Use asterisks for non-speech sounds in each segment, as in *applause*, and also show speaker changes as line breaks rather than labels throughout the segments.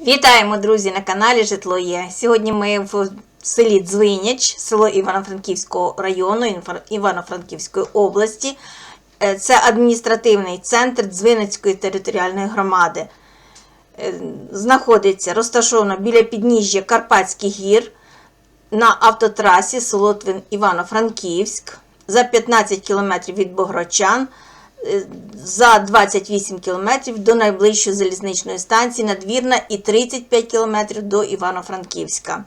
Вітаємо, друзі, на каналі Житло Є. Сьогодні ми в селі Дзвиняч, село Івано-Франківського району Івано-Франківської області. Е, Це адміністративний центр Дзвиницької територіальної громади. Е, Знаходиться розташовано біля підніжжя Карпатських гір на автотрасі Солотвин Івано-Франківськ за 15 км від Богрочан, за 28 км до найближчої залізничної станції Надвірна і 35 км до Івано-Франківська.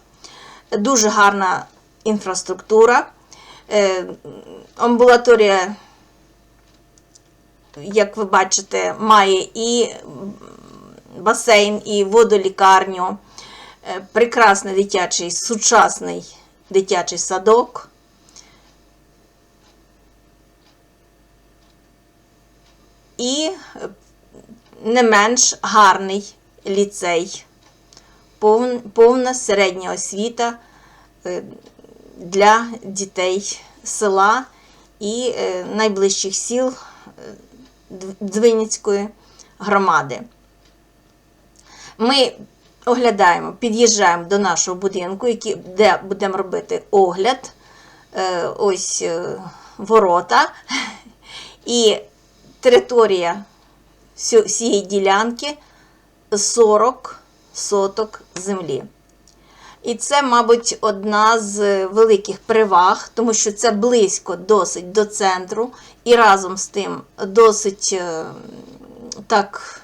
Дуже гарна інфраструктура. Е, Амбулаторія, як ви бачите, має і басейн, і водолікарню. Е, прекрасний дитячий, сучасний дитячий садок. І е, не менш гарний ліцей, повна середня освіта е, для дітей села і е, найближчих сіл е, громади. Ми оглядаємо, під'їжджаємо до нашого будинку, де будемо робити огляд. Ось ворота. *laughs* І територія всієї ділянки 40 соток землі. І це, мабуть, одна з великих переваг, тому що це близько досить до центру, і разом з тим досить е, так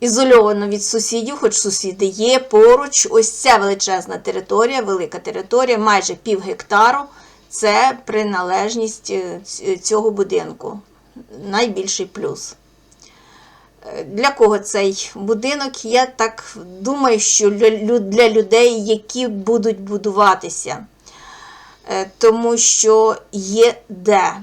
ізольовано від сусідів, хоч сусіди є поруч. Ось ця величезна територія, велика територія, майже пів гектару. Це приналежність е, цього будинку. Найбільший плюс. Для кого цей будинок? Я так думаю, що для людей, які будуть будуватися. Е, Тому що є де.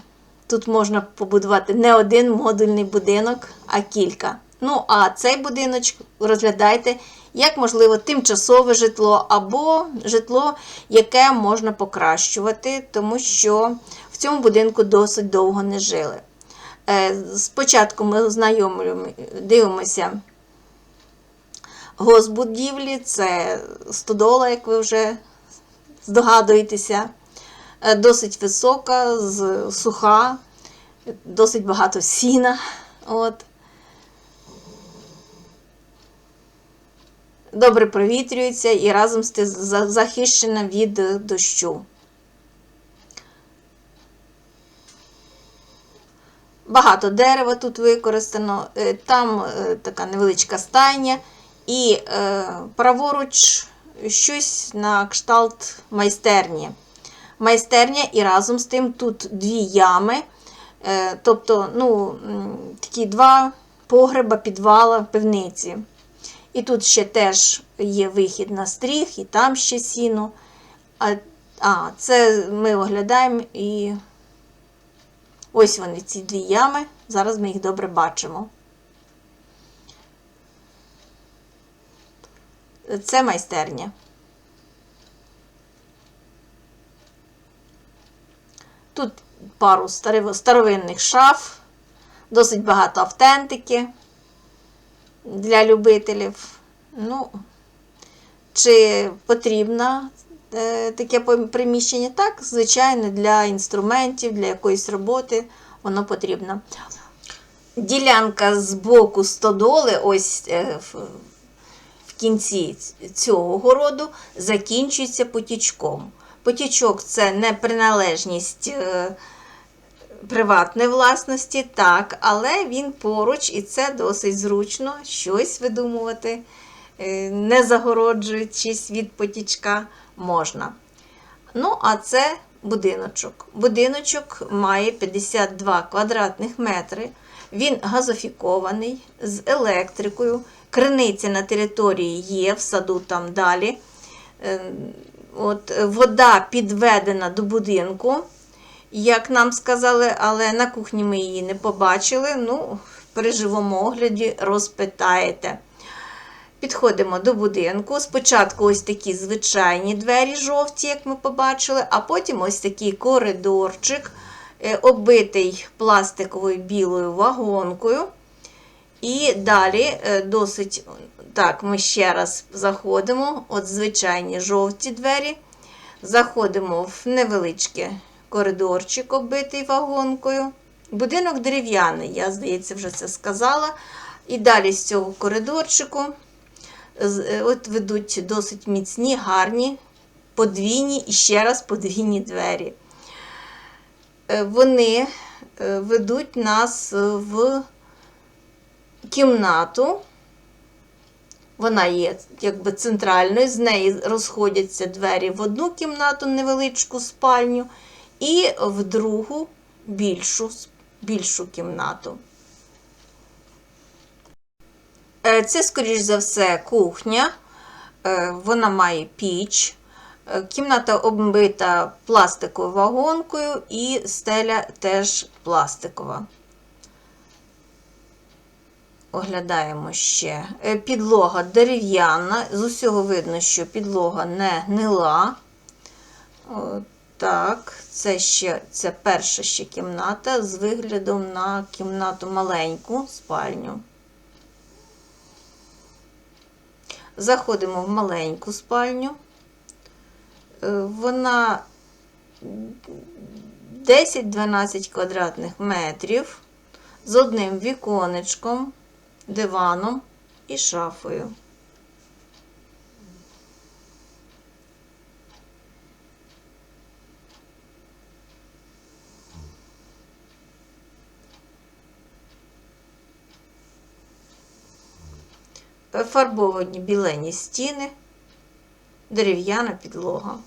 Тут можна побудувати не один модульний будинок, а кілька. Ну, а цей будиночок розглядайте як, можливо, тимчасове житло або житло, яке можна покращувати, тому що в цьому будинку досить довго не жили. Е, Спочатку ми ознайомлюємо, дивимося госбудівлі, це стодола, як ви вже здогадуєтеся. Е, Досить висока, суха, досить багато сіна. От. Добре провітрюється і разом з тим захищена від е, дощу. Багато дерева тут використано, е, там е, така невеличка стайня, і е, праворуч щось на кшталт майстерні. Майстерня, і разом з тим тут дві ями, тобто ну, такі два погреба, підвала, пивниці. І тут ще теж є вихід на стріх, і там ще сіно. А, а це ми оглядаємо і ось вони, ці дві ями. Зараз ми їх добре бачимо. Це майстерня. Тут пару старовинних шаф, досить багато автентики для любителів. Ну, чи потрібно е, таке приміщення? Так, звичайно, для інструментів, для якоїсь роботи воно потрібно. Ділянка з боку стодоли, ось е, в, кінці цього городу, закінчується потічком. Потічок це не приналежність. е, приватної власності, так, але він поруч, і це досить зручно щось видумувати, е, не загороджуючись від потічка, можна. Ну, а це будиночок. Будиночок має 52 квадратних метри. Він газофікований з електрикою. Криниця на території є, в саду там далі. Е, От, вода підведена до будинку як нам сказали, але на кухні ми її не побачили. Ну, при живому огляді розпитаєте. Підходимо до будинку. Спочатку ось такі звичайні двері жовті, як ми побачили, а потім ось такий коридорчик, е, оббитий пластиковою білою вагонкою. І далі е, досить, так, ми ще раз заходимо, от звичайні жовті двері. Заходимо в невеличкий коридорчик, оббитий вагонкою. Будинок дерев'яний, я, здається, вже це сказала. І далі з цього коридорчику от ведуть досить міцні, гарні, подвійні і ще раз подвійні двері. Е, Вони е, ведуть нас е, в кімнату. Вона є якби центральною, з неї розходяться двері в одну кімнату, невеличку спальню, і в другу більшу, більшу кімнату. Е, Це, скоріш за все, кухня. Е, Вона має піч. Е, Кімната оббита пластиковою вагонкою і стеля теж пластикова. Оглядаємо ще. Підлога дерев'яна. З усього видно, що підлога не гнила. Так, це ще це перша ще кімната з виглядом на кімнату маленьку спальню. Заходимо в маленьку спальню. Е, Вона 10-12 квадратних метрів з одним віконечком, диваном і шафою. Фарбовані білені стіни, дерев'яна підлога.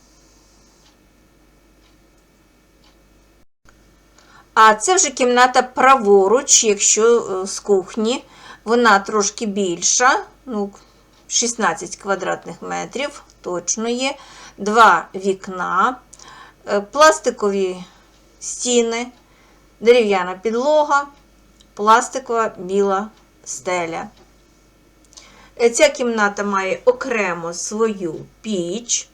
А це вже кімната праворуч, якщо е, з кухні. Вона трошки більша, ну, 16 квадратних метрів, точно є. Два вікна, е, пластикові стіни, дерев'яна підлога, пластикова біла стеля. Е, Ця кімната має окремо свою піч.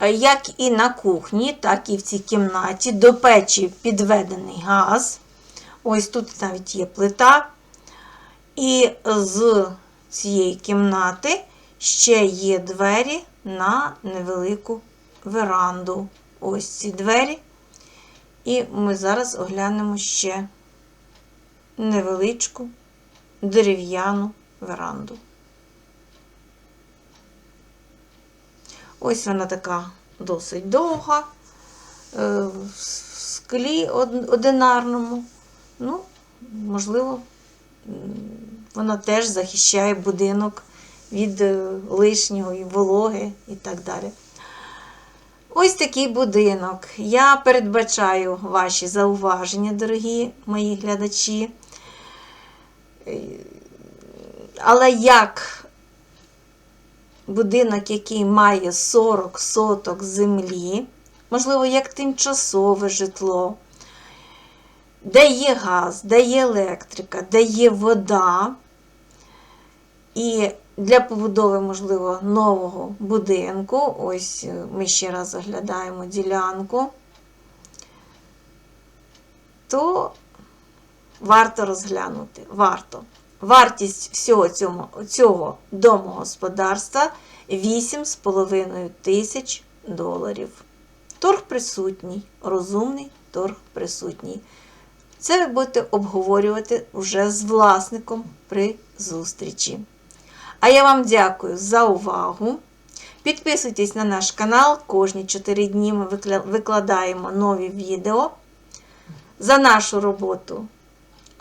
Е, Як і на кухні, так і в цій кімнаті до печі підведений газ. Ось тут навіть є плита. І з цієї кімнати ще є двері на невелику веранду. Ось ці двері. І ми зараз оглянемо ще невеличку дерев'яну веранду. Ось вона така досить довга, е, в склі одинарному. Ну, можливо, вона теж захищає будинок від е, лишньої вологи і так далі. Ось такий будинок. Я передбачаю ваші зауваження, дорогі мої глядачі. Е, Але як будинок, який має 40 соток землі, можливо, як тимчасове житло, де є газ, де є електрика, де є вода, і для побудови, можливо, нового будинку, ось е, ми ще раз заглядаємо ділянку, то варто розглянути. Варто. Вартість всього цього, цього домогосподарства 8,5 тисяч доларів. Торг присутній, розумний торг присутній. Це ви будете обговорювати вже з власником при зустрічі. А я вам дякую за увагу. Підписуйтесь на наш канал. Кожні 4 дні ми викладаємо нові відео. За нашу роботу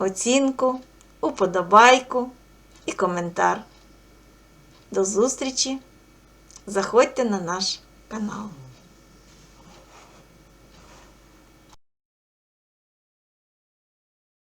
оцінку, уподобайку і коментар. До зустрічі! Заходьте на наш канал.